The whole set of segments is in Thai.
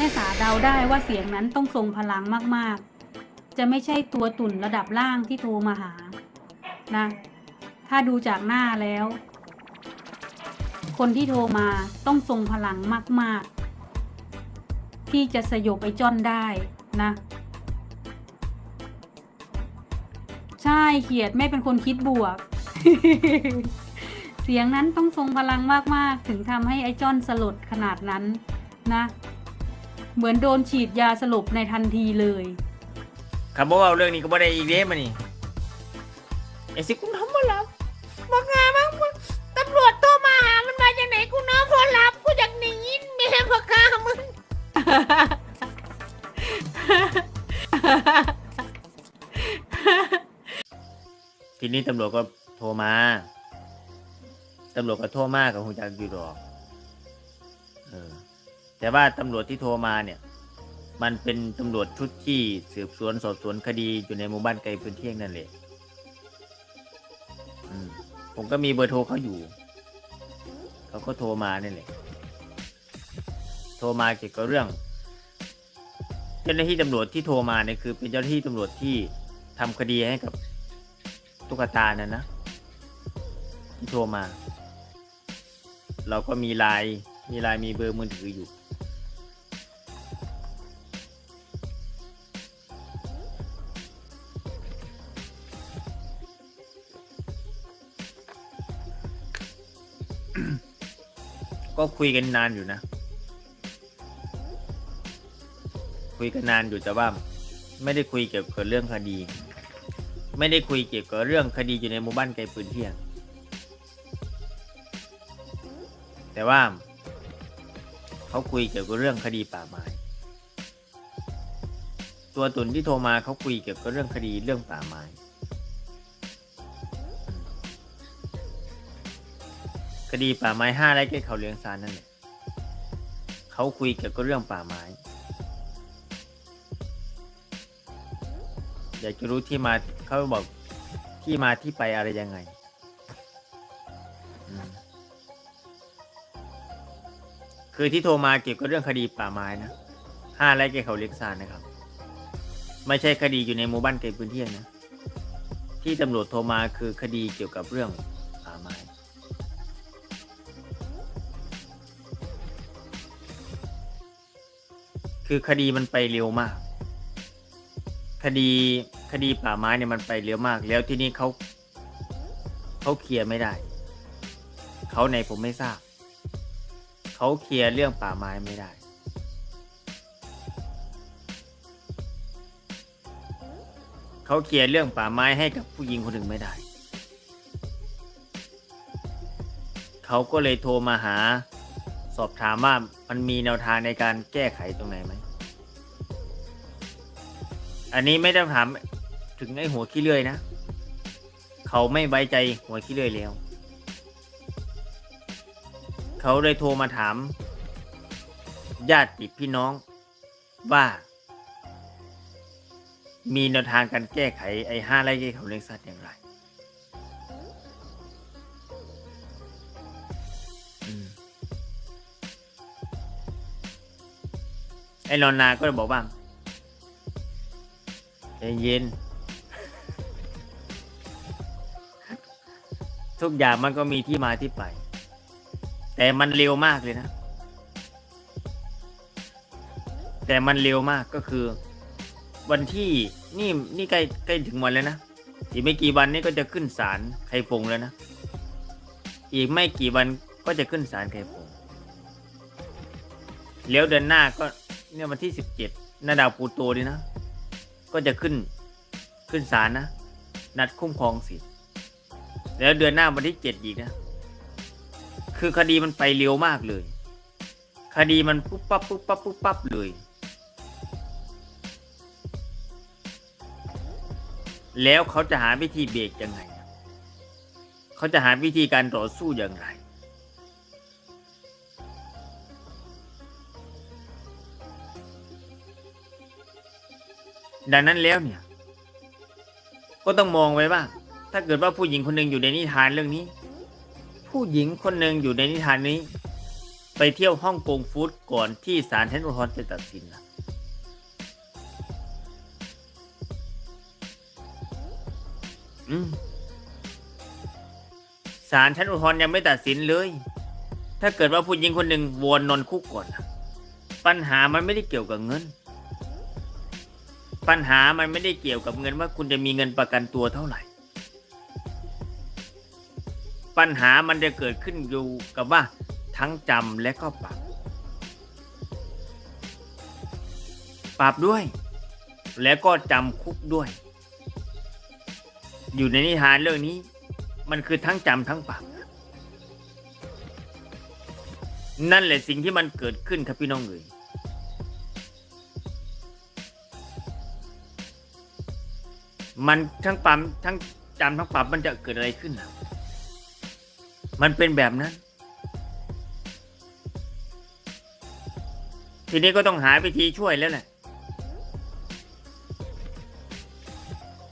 แม่สาเดาได้ว่าเสียงนั้นต้องทรงพลังมากๆ จะไม่ใช่ตัวตุ่นระดับล่างที่โทรมาหา นะ ถ้าดูจากหน้าแล้ว คนที่โทรมาต้องทรงพลังมาก ๆ ที่จะสยบไอ้จ้อนได้นะ ใช่เขียดไม่เป็นคนคิดบวก เสียงนั้นต้องทรงพลังมาก ๆ ถึงทำให้ไอ้จ้อนสลดขนาดนั้นนะ เหมือนโดนฉีดยาสลบในทันทีเลยคำบอกว่าเรื่องนี้ก็บ่ได้อีกเด้มานี่ไอ้สิคุณทำมาแล้วบอกงามั้งมึงตำรวจโทรมาหามันมาจากไหนกูน้องพอรับกูอยากหนีแม่พกามึงทีนี้ตำรวจก็โทรมา ตำรวจก็โทรมากับหูจักอยู่ดอกเออ แต่ว่าตำรวจที่โทรมาเนี่ย มันเป็นตำรวจชุดที่สืบสวนสอบสวนคดีอยู่ในหมู่บ้านไกลพื้นเที่ยงนั่นแหละอืมผมก็มีเบอร์โทรเขาอยู่ เขาก็โทรมานี่แหละ โทรมาเกี่ยวกับเรื่อง เจ้าหน้าที่ตำรวจที่โทรมาเนี่ยคือ เป็นเจ้าหน้าที่ตำรวจที่ทำคดีให้กับตุ๊กตานั่นนะที่โทรมา เราก็มีไลน์มีไลน์มีเบอร์มือถืออยู่ ก็คุยกันนานอยู่นะ คุยกันนานอยู่แต่ว่า ไม่ได้คุยเกี่ยวกับเรื่องคดี ไม่ได้คุยเกี่ยวกับเรื่องคดีอยู่ในหมู่บ้านไกลปืนเที่ยง แต่ว่า เขาคุยเกี่ยวกับเรื่องคดีป่าไม้ตัวตุนที่โทรมาเขาคุยเกี่ยวกับเรื่องคดีเรื่องป่าไม้ คดีป่าไม้ห้าไร่ใกล้เขาเลี้ยงซานนั่นแหละเขาคุยเกี่ยวกับเรื่องป่าไม้ อยากจะรู้ที่มาเขาบอกที่มาที่ไปอะไรยังไงคือที่โทรมาเกี่ยวกับเรื่องคดีป่าไม้นะห้าไร่แกเขาเล็กซานนะครับ ไม่ใช่คดีอยู่ในหมู่บ้านไกลพื้นที่นะ ที่ตำรวจโทรมาคือคดีเกี่ยวกับเรื่อง คือคดีมันไปเร็วมาก คดีคดีป่าไม้เนี่ยมันไปเร็วมาก แล้วที่นี่เขาเขาเคลียร์ไม่ได้ เขาในผมไม่ทราบ เขาเคลียร์เรื่องป่าไม้ไม่ได้ เขาเคลียร์เรื่องป่าไม้ให้กับผู้หญิงคนหนึ่งไม่ได้ เขาก็เลยโทรมาหา สอบถามว่ามันมีแนวทางในการแก้ไขตรงไหนไหม อันนี้ไม่ต้องถามถึงไอ้หัวขี้เลื่อยนะ เขาไม่ไว้ใจหัวขี้เลื่อยแล้ว เขาเลยโทรมาถาม ญาติพี่น้องว่า มีแนวทางการแก้ไขไอ้ห้าไร่เกี้เขาเลี้ยงสัตว์อย่างไร ไอ้นอนนาก็เลยบอกว่าใจเย็น ทุกอย่างมันก็มีที่มาที่ไป แต่มันเร็วมากเลยนะ แต่มันเร็วมากก็คือ วันที่นี่นี่ใกล้ใกล้ถึงวันแล้วนะอีกไม่กี่วันนี้ก็จะขึ้นศาลไคฟงแล้วนะ อีกไม่กี่วันก็จะขึ้นศาลไคฟงแล้วเดือนหน้าก็ เนี่ยวันที่สิบเจ็ดนาดาวปูโตดีนะ ก็จะขึ้นขึ้นศาลนะ นัดคุ้มครองสิทธิ์แล้วเดือนหน้าวันที่เจ็ดอีกนะ คือคดีมันไปเร็วมากเลย คดีมันปุ๊บปั๊บปุ๊บปั๊บปุ๊บปั๊บเลย แล้วเขาจะหาวิธีเบรกยังไง เขาจะหาวิธีการต่อสู้อย่างไร ดังนั้นแล้วเนี่ย ก็ต้องมองไว้ว่า ถ้าเกิดว่าผู้หญิงคนหนึ่งอยู่ในนิทานเรื่องนี้ ผู้หญิงคนหนึ่งอยู่ในนิทานนี้ ไปเที่ยวฮ่องกงฟู้ดก่อนที่ศาลชั้นอุทธรณ์จะตัดสินนะอืมศาลชั้นอุทธรณ์ยังไม่ตัดสินเลย ถ้าเกิดว่าผู้หญิงคนหนึ่งวนนอนคุกก่อน ปัญหามันไม่ได้เกี่ยวกับเงิน ปัญหามันไม่ได้เกี่ยวกับเงินว่าคุณจะมีเงินประกันตัวเท่าไหร่ ปัญหามันจะเกิดขึ้นอยู่กับว่าทั้งจำและก็ปรับ ปรับด้วย แล้วก็จำคุกด้วย อยู่ในนิทานเรื่องนี้ มันคือทั้งจำทั้งปรับ นั่นแหละสิ่งที่มันเกิดขึ้นครับพี่น้องเอ๋ย มันทั้งปั๊มทั้งจำทั้งปรับมันจะเกิดอะไรขึ้นอะมันเป็นแบบนั้น ทีนี้ก็ต้องหาวิธีช่วยแล้วแหละ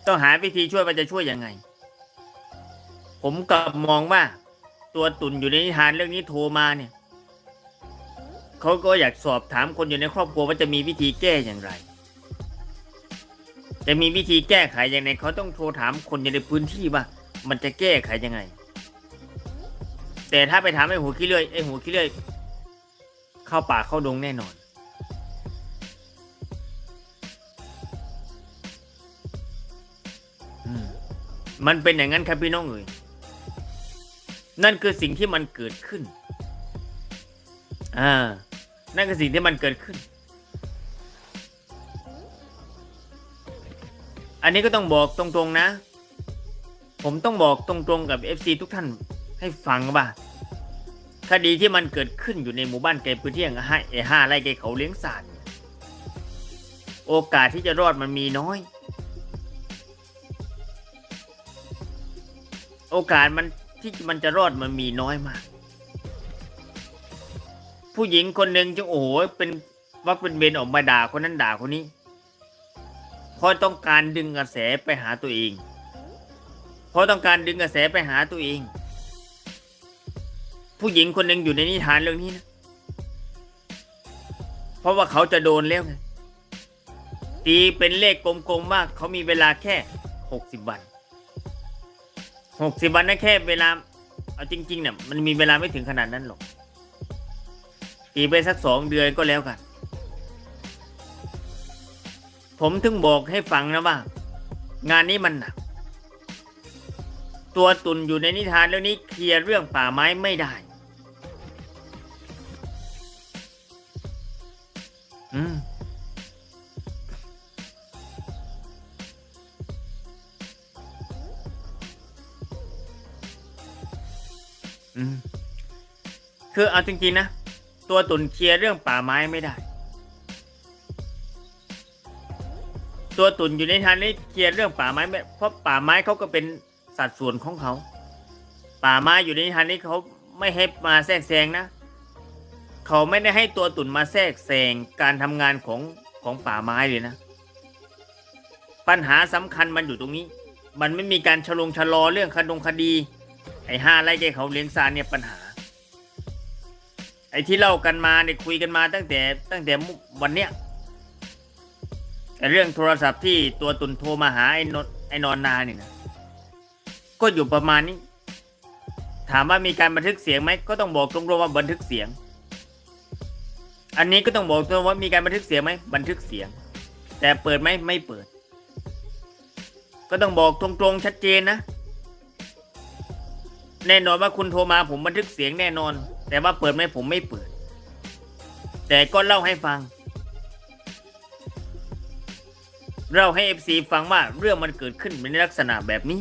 ต้องหาวิธีช่วยว่าจะช่วยยังไง ผมกลับมองว่า ตัวตุ่นอยู่ในนิทานเรื่องนี้โทรมาเนี่ยเขาก็อยากสอบถามคนอยู่ในครอบครัวว่าจะมีวิธีแก้อย่างไร จะมีวิธีแก้ไขอย่างไรเขาต้องโทรถามคนอยู่ในพื้นที่ว่า มันจะแก้ไขยังไง แต่ถ้าไปถามไอ้หัวขี้เลื่อยไอ้หัวขี้เลื่อยเข้าป่าเข้าดงแน่นอนอมมันเป็นอย่างนั้นครับพี่น้องเอ๋ยนั่นคือสิ่งที่มันเกิดขึ้น อ่า นั่นคือสิ่งที่มันเกิดขึ้น อันนี้ก็ต้องบอกตรงๆนะ ผมต้องบอกตรงๆกับ FC ทุกท่านให้ฟังว่าคดีที่มันเกิดขึ้นอยู่ในหมู่บ้านไกลพื้นที่อย่างห้าเอห้าไร่ไกลเขาเลี้ยงสัตว์โอกาสที่จะรอดมันมีน้อย โอกาสมันที่มันจะรอดมันมีน้อยมาก ผู้หญิงคนหนึ่งจะโอ้โหเป็นว่าเป็นเบนออกมาด่าคนนั้นด่าคนนี้ เพราะต้องการดึงกระแสไปหาตัวเอง เพราะต้องการดึงกระแสไปหาตัวเอง ผู้หญิงคนหนึ่งอยู่ในนิทานเรื่องนี้นะ เพราะว่าเขาจะโดนแล้วไงตีเป็นเลขกลมๆว่าเขามีเวลาแค่หกสิบวันหกสิบวันนั่นแค่เวลา เอาจริงๆเนี่ยมันมีเวลาไม่ถึงขนาดนั้นหรอกตีไปสักสองเดือนก็แล้วกัน ผมถึงบอกให้ฟังนะว่า งานนี้มันหนัก ตัวตุนอยู่ในนิทานเรื่องนี้เคลียร์เรื่องป่าไม้ไม่ได้ อืมอืมคือเอาจริงๆนะ ตัวตุนเคลียร์เรื่องป่าไม้ไม่ได้ ตัวตุ่นอยู่ในทานนี้เคลียร์เรื่องป่าไม้ไม่เพราะป่าไม้เขาก็เป็นสัดส่วนของเขา ป่าไม้อยู่ในทานนี้เขาไม่ให้มาแทรกแซงนะ เขาไม่ได้ให้ตัวตุ่นมาแทรกแซงการทำงานของของป่าไม้เลยนะ ปัญหาสำคัญมันอยู่ตรงนี้ มันไม่มีการชะลงชะลอเรื่องคดงคดี ไอ้ห้าไร่แกเขาเลี้ยงซานเนี่ยปัญหา ไอ้ที่เล่ากันมาเนี่ยคุยกันมาตั้งแต่ตั้งแต่วันเนี้ย ไอเรื่องโทรศัพท์ที่ตัวตุนโทรมาหาไอ้นนไอ้นอนนาเนี่ยนะก็อยู่ประมาณนี้ ถามว่ามีการบันทึกเสียงไหมก็ต้องบอกตรงๆว่าบันทึกเสียง อันนี้ก็ต้องบอกตรงว่ามีการบันทึกเสียงไหมบันทึกเสียง แต่เปิดไหมไม่เปิด ก็ต้องบอกตรงๆชัดเจนนะแน่นอนว่าคุณโทรมาผมบันทึกเสียงแน่นอน แต่ว่าเปิดไหมผมไม่เปิด แต่ก็เล่าให้ฟัง เล่าให้เอฟซีฟังว่าเรื่องมันเกิดขึ้นในลักษณะแบบนี้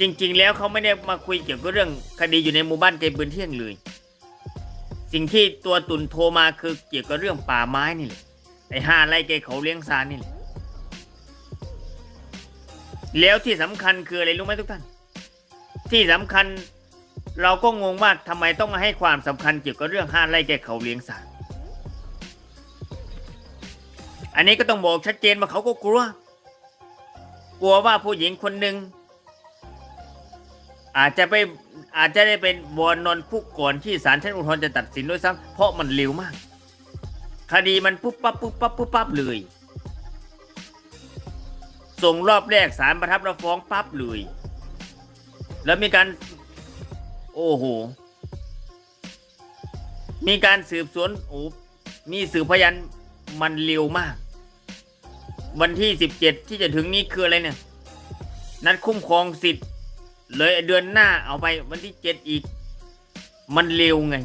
จริงๆ แล้วเขาไม่ได้มาคุยเกี่ยวกับเรื่องคดีอยู่ในหมู่บ้านใจปืนเที่ยงเลย สิ่งที่ตัวตุนโทรมาคือเกี่ยวกับเรื่องป่าไม้นี่แหละไอ้ห้าไร่เกเขาเลี้ยงซานนี่แหละแล้วที่สำคัญคืออะไรรู้ไหมทุกท่าน ที่สำคัญเราก็งงว่าทำไมต้องมาให้ความสำคัญเกี่ยวกับเรื่องห้าไร่แกเขาเลี้ยงสัตว อันนี้ก็ต้องบอกชัดเจนว่าเขาก็กลัว กลัวว่าผู้หญิงคนหนึ่งอาจจะไปอาจจะได้เป็นวอนนอนผู้ก่อนที่ศาลชั้นอุทธรณ์จะตัดสินด้วยซ้ำเพราะมันเร็วมาก คดีมันปุ๊บปั๊บปุ๊บปั๊บปุ๊บปั๊บเลย ส่งรอบแรกศาลประทับรับฟ้องปั๊บเลย แล้วมีการโอ้โห มีการสืบสวนโอ้มีสืบพยานมันเร็วมาก วันที่สิบเจ็ดที่จะถึงนี้คืออะไรเนี่ย นัดคุ้มครองสิทธิ์เลยเดือนหน้าเอาไปวันที่เจ็ดอีก มันเร็วไง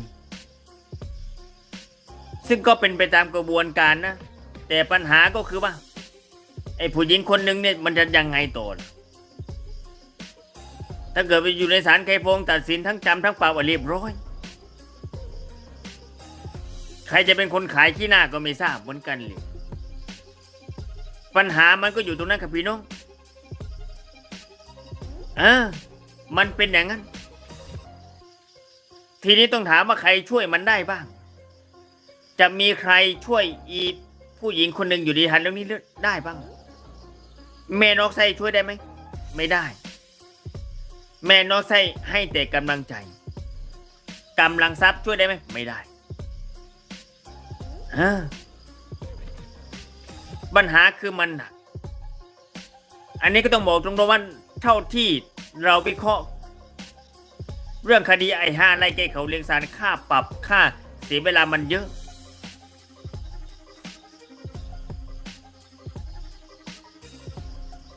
ซึ่งก็เป็นไปตามกระบวนการนะ แต่ปัญหาก็คือว่าไอ้ผู้หญิงคนหนึ่งเนี่ยมันจะยังไงต่อถ้าเกิดไปอยู่ในศาลไคฟงตัดสินทั้งจำทั้งปรับว่าเรียบร้อย ใครจะเป็นคนขายขี้หน้าก็ไม่ทราบเหมือนกันเลย ปัญหามันก็อยู่ตรงนั้นครับพี่น้องเออมันเป็นอย่างนั้น ทีนี้ต้องถามว่าใครช่วยมันได้บ้าง จะมีใครช่วยอีผู้หญิงคนหนึ่งอยู่ดีทันเรื่องนี้ได้บ้าง แม่นอกไส้ช่วยได้ไหม ไม่ได้ แม่นอกไส้ให้แต่กำลังใจกำลังทรัพย์ช่วยได้ไหม ไม่ได้ฮะ ปัญหาคือมันหนัก อันนี้ก็ต้องบอกตรงๆว่าเท่าที่เราวิเคราะห์เรื่องคดีไอ้ห้าไล่เกเขาเลียงสารค่าปรับค่าเสียเวลามันเยอะ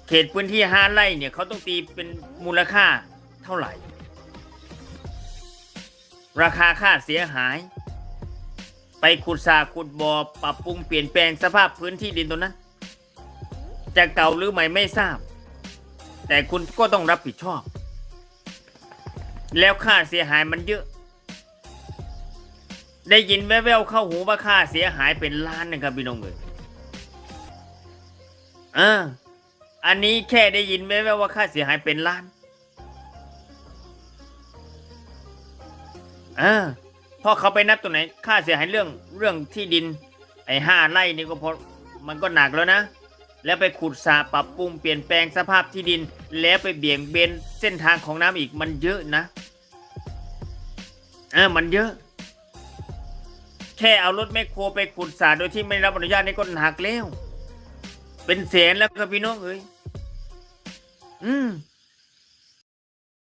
เขตพื้นที่ห้าไร่เนี่ยเขาต้องตีเป็นมูลค่าเท่าไหร่ ราคาค่าเสียหาย ไปขุดสาขุดบ่อปรับปรุงเปลี่ยนแปลงสภาพพื้นที่ดินตรงนั้น จะเก่าหรือใหม่ไม่ทราบ แต่คุณก็ต้องรับผิดชอบ แล้วค่าเสียหายมันเยอะ ได้ยินแว่วๆเข้าหูว่าค่าเสียหายเป็นล้านนะครับพี่น้องเอ๋ยอ่าอันนี้แค่ได้ยินแว่วๆว่าค่าเสียหายเป็นล้านอ่า พอเขาไปนับตรงไหน ค่าเสียหายเรื่องเรื่องที่ดิน ไอ้ห้าไร่นี่ก็พอมันก็หนักแล้วนะ แล้วไปขุดสระปรับปรุงเปลี่ยนแปลงสภาพที่ดิน แล้วไปเบี่ยงเบนเส้นทางของน้ำอีกมันเยอะนะเออมันเยอะ แค่เอารถแมคโครไปขุดสระโดยที่ไม่รับอนุญาตนี่ก็หนักแล้ว เป็นแสนแล้วครับพี่น้องเอ้ยอืม